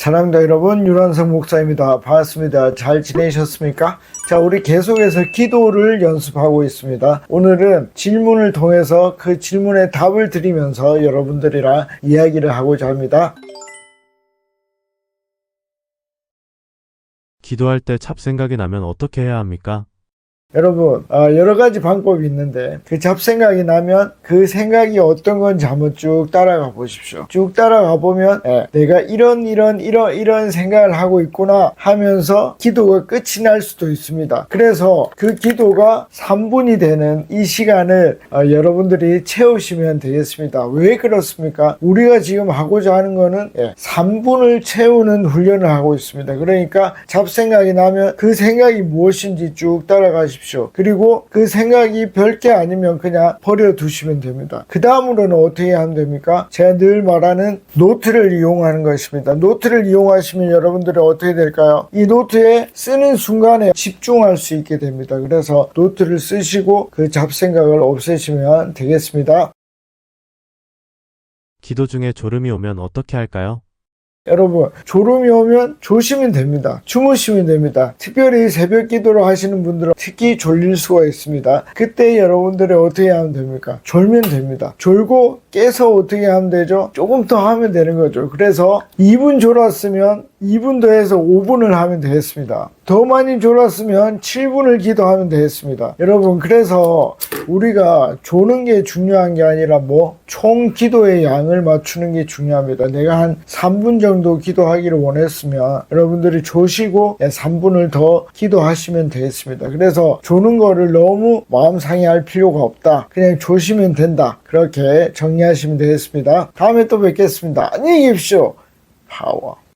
사랑합니다 여러분. 유란성 목사입니다. 반갑습니다. 잘 지내셨습니까? 자 우리 계속해서 기도를 연습하고 있습니다. 오늘은 질문을 통해서 그 질문에 답을 드리면서 여러분들이랑 이야기를 하고자 합니다. 기도할 때 잡생각이 나면 어떻게 해야 합니까? 여러분 어, 여러 가지 방법이 있는데 그 잡생각이 나면 그 생각이 어떤 건지 한번 쭉 따라가 보십시오. 쭉 따라가 보면 예, 내가 이런 이런 이런 이런 생각을 하고 있구나 하면서 기도가 끝이 날 수도 있습니다. 그래서 그 기도가 3분이 되는 이 시간을 어, 여러분들이 채우시면 되겠습니다. 왜 그렇습니까? 우리가 지금 하고자 하는 거는 예, 3분을 채우는 훈련을 하고 있습니다. 그러니까 잡생각이 나면 그 생각이 무엇인지 쭉 따라가십시오 그리고 그 생각이 별게 아니면 그냥 버려두시면 됩니다. 그 다음으로는 어떻게 하면 됩니까? 제가 늘 말하는 노트를 이용하는 것입니다. 노트를 이용하시면 여러분들이 어떻게 될까요? 이 노트에 쓰는 순간에 집중할 수 있게 됩니다. 그래서 노트를 쓰시고 그 잡생각을 없애시면 되겠습니다. 기도 중에 졸음이 오면 어떻게 할까요? 여러분 졸음이 오면 조시면 됩니다. 주무시면 됩니다. 특별히 새벽 기도를 하시는 분들은 특히 졸릴 수가 있습니다. 그때 여러분들이 어떻게 하면 됩니까? 졸면 됩니다. 졸고 깨서 어떻게 하면 되죠? 조금 더 하면 되는 거죠. 그래서 2분 졸았으면 2분 더해서 5분을 하면 되겠습니다 더 많이 졸았으면 7분을 기도하면 되겠습니다 여러분 그래서 우리가 조는 게 중요한 게 아니라 뭐 총 기도의 양을 맞추는 게 중요합니다. 내가 한 3분 정도 기도하기를 원했으면 여러분들이 조시고 3분을 더 기도하시면 되겠습니다. 그래서 조는 거를 너무 마음 상해할 필요가 없다. 그냥 조시면 된다. 그렇게 정리하시면 되겠습니다. 다음에 또 뵙겠습니다. 안녕히 계십시오. 파워.